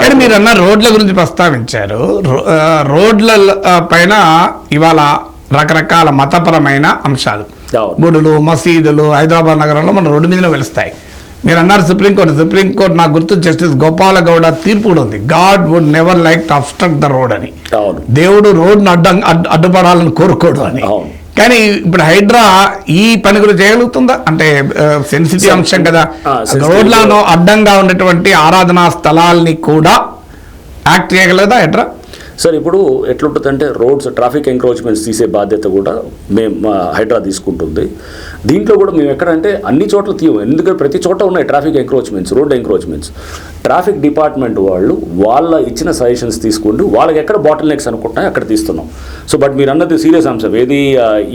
కానీ మీరు అన్న రోడ్ల గురించి ప్రస్తావించారు. రోడ్ల పైన ఇవాళ రకరకాల మతపరమైన అంశాలు. గుడులు మసీదులు హైదరాబాద్ నగరంలో మన రోడ్డు మీదనే వెలుస్తాయి. మీరు అన్నారు సుప్రీంకోర్టు సుప్రీంకోర్టు నాకు గుర్తు జస్టిస్ గోపాల గౌడ తీర్పు కూడా ఉంది. God would never like to obstruct the road అని. దేవుడు రోడ్ను అడ్డం అడ్- అడ్డుపడాలని కోరుకోడు అని. కానీ ఇప్పుడు హైడ్రా ఈ పని కూడా చేయగలుగుతుందా? అంటే సెన్సిటివ్ అంశం కదా. రోడ్లను అడ్డంగా ఉన్నటువంటి ఆరాధనా స్థలాల్ని కూడా యాక్ట్ చేయగలదా హైడ్రా? సార్ ఇప్పుడు ఎట్లుంటుందంటే రోడ్స్ ట్రాఫిక్ ఎంక్రోచ్మెంట్స్ తీసే బాధ్యత కూడా మేము హైడ్రా తీసుకుంటుంది. దీంట్లో కూడా మేము ఎక్కడంటే అన్ని చోట్ల తీయం. ఎందుకంటే ప్రతి చోట ఉన్నాయి traffic encroachments road encroachments. Traffic department వాళ్ళు వాళ్ళ ఇచ్చిన సజెషన్స్ తీసుకుంటూ వాళ్ళకి ఎక్కడ బాటిల్ నెక్స్ అనుకుంటున్నాయో అక్కడ తీస్తున్నాం. సో బట్ మీరు అన్నది సీరియస్ అంశం ఏది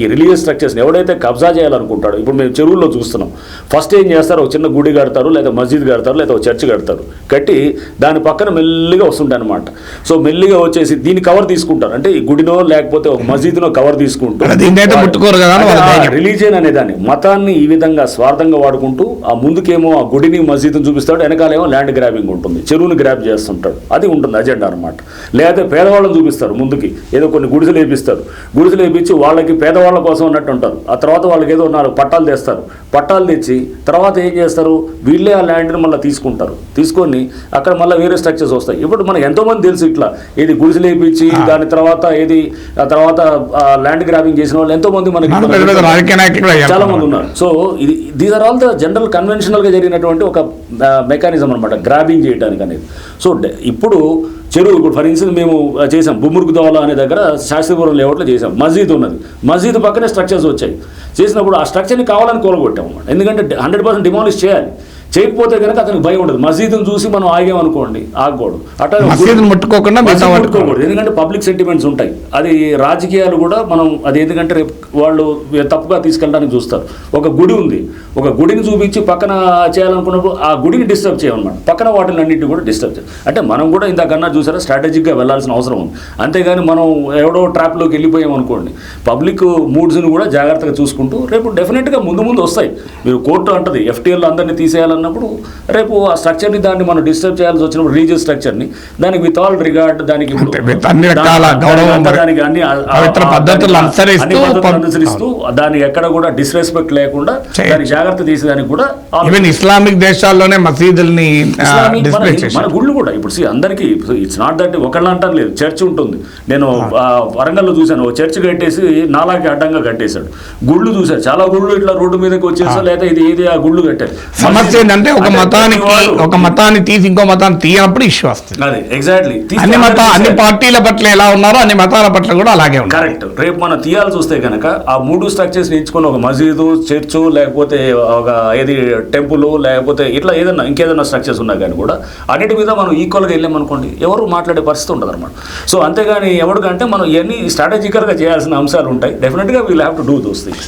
ఈ రిలీజియస్ స్ట్రక్చర్స్ని ఎవడైతే కబ్జా చేయాలనుకుంటాడో ఇప్పుడు మేము చెరువుల్లో చూస్తున్నాం. ఫస్ట్ ఏం చేస్తారు? ఒక చిన్న గుడి కడతారు లేదా మస్జిద్ కడతారు లేదా ఒక చర్చ్ కడతారు. కట్టి దాని పక్కన మెల్లిగా వస్తుంటాయి అనమాట సో మెల్లిగా వచ్చేసి దీన్ని కవర్ తీసుకుంటారు. అంటే ఈ గుడినో లేకపోతే ఒక మస్జిద్నో కవర్ తీసుకుంటూ అంటే దీన్ని అయితే ముట్టుకోరు కదా అని వాళ్ళ ధైర్యం. రిలీజియన్ అనే దాన్ని మతాన్ని ఈ విధంగా స్వార్థంగా వాడుకుంటూ ఆ ముందుకేమో ఆ గుడిని మస్జిద్ని చూపిస్తాడు వెనకాలేమో ల్యాండ్ గ్రాబింగ్ ఉంటుంది. చెరువుని గ్రాబ్ చేస్తుంటాడు. అది ఉంటుంది అజెండా అనమాట లేకపోతే పేదవాళ్ళని చూపిస్తారు ముందుకి. ఏదో కొన్ని గుడిసెలు వేపిస్తారు గుడిసెలు వేపించి వాళ్ళకి పేదవాళ్ళ కోసం ఉన్నట్టు ఉంటారు. ఆ తర్వాత వాళ్ళకి ఏదో నాలుగు పట్టాలు తెస్తారు. పట్టాలు తెచ్చి తర్వాత ఏం చేస్తారు? వీళ్ళే ఆ ల్యాండ్ని మళ్ళీ తీసుకుంటారు. తీసుకొని అక్కడ మళ్ళీ వేరే స్ట్రక్చర్స్ వస్తాయి. ఇప్పుడు మనకు ఎంతోమంది తెలుసు ఇట్లా. ఏది గుడిసెలు వేపించి దాని తర్వాత ఏది ఆ తర్వాత ల్యాండ్ గ్రాబింగ్ చేసిన వాళ్ళు ఎంతోమంది మనకి. చాలా మంది ఉన్నారు. సో ఇది these are all the general కన్వెన్షనల్గా జరిగినటువంటి ఒక మెకానిజం అనమాట గ్రాబింగ్ చేయడానికి అనేది. సో ఇప్పుడు చెరువు ఇప్పుడు ఫర్ ఇన్స్టెన్స్ మేము చేసాం బుమ్మురుగు అనే దగ్గర శాస్త్రీపురం లేఅవుట్లో చేసాం మస్జిద్ ఉన్నది. మస్జిద్ పక్కనే స్ట్రక్చర్స్ వచ్చాయి. చేసినప్పుడు ఆ స్ట్రక్చర్ని కావాలని కూలగొట్టాం అన్నమాట ఎందుకంటే హండ్రెడ్ పర్సెంట్ డిమాలిష్ చేయాలి. చేయకపోతే కనుక అతనికి భయం ఉండదు. మస్జిద్ని చూసి మనం ఆగామనుకోండి ఆగకూడదు. అట్లా మసీదును ముట్టుకోకుండా ముట్టుకోకూడదు. ఎందుకంటే పబ్లిక్ సెంటిమెంట్స్ ఉంటాయి. అది రాజకీయాలు కూడా మనం అది ఎందుకంటే రేపు వాళ్ళు తప్పుగా తీసుకెళ్ళడానికి చూస్తారు. ఒక గుడి ఉంది. ఒక గుడిని చూపించి పక్కన చేయాలనుకున్నప్పుడు ఆ గుడిని డిస్టర్బ్ చేయమన్నమాట. పక్కన వాటిని అన్నింటిని కూడా డిస్టర్బ్ చేయాలి అంటే మనం కూడా ఇంతకన్నా చూసారా స్ట్రాటజిక్గా వెళ్ళాల్సిన అవసరం ఉంది. అంతేగాని మనం ఎవడో ట్రాప్లోకి వెళ్ళిపోయాం అనుకోండి పబ్లిక్ మూడ్స్ని కూడా జాగ్రత్తగా చూసుకుంటూ రేపు డెఫినెట్గా ముందు ముందు వస్తాయి. మీరు కోర్టు అంటది ఎఫ్టీఎల్ అందరినీ తీసేయాలన్నప్పుడు రేపు ఆ స్ట్రక్చర్ని దాన్ని మనం డిస్టర్బ్ చేయాల్సి వచ్చినప్పుడు రిలీజియస్ స్ట్రక్చర్ని దానికి విత్ ఆల్ రిగార్డ్ దానికి అన్ని రకాల దానికి అన్ని పద్ధతులు దానికి అనుసరిస్తూ దాన్ని ఎక్కడ కూడా డిస్రెస్పెక్ట్ లేకుండా. దానికి జాగ్రత్త తీసేదానికి కూడా ఈవెన్ ఇస్లామిక్ దేశాల్లోనే మసీదుల్ని మన- గుళ్ళు కూడా. ఇప్పుడు అందరికీ ఇట్స్ నాట్ దట్ ఒకళ్ళు అంటారు లేదు చర్చ్ ఉంటుంది. నేను వరంగల్లో చూశాను ఓ చర్చ్ కట్టేసి నాలాకి అడ్డంగా కట్టేశాడు. గుళ్ళు చూశారు. చాలా గుళ్ళు ఇట్లా రోడ్డు మీదకి వచ్చేసా లేదా ఇది ఏది ఆ గుళ్ళు కట్టారు. సమస్య ఏంటంటే ఒక మతానికి ఒక మతాన్ని తీసి ఇంకో మతాన్ని తీయనప్పుడు ఇష్యూ వస్తుంది. అదే ఎగ్జాక్ట్లీ అన్ని మత అన్ని పార్టీల పట్ల ఎలా ఉన్నారో అన్ని మతాల పట్ల కూడా అలాగే ఉంటారు కరెక్ట్. రేపు మనం తీయాల్సి వస్తే కనుక ఆ మూడు స్ట్రక్చర్స్ ఎంచుకొని ఒక మసీదు చర్చు లేకపోతే ఒక ఏది టెంపుల్ లేకపోతే ఇట్లా ఏదైనా ఇంకేదైనా స్ట్రక్చర్స్ ఉన్నా కానీ కూడా అన్నిటి మీద మనం ఈక్వల్గా వెళ్ళామనుకోండి ఎవరు మాట్లాడే పరిస్థితి ఉండదు అనమాట సో అంతేగాని ఎవరికంటే మనం ఇవన్నీ స్ట్రాటజికల్గా చేయాల్సిన అంశాలు ఉంటాయి. డెఫినెట్గా we'll have to do those things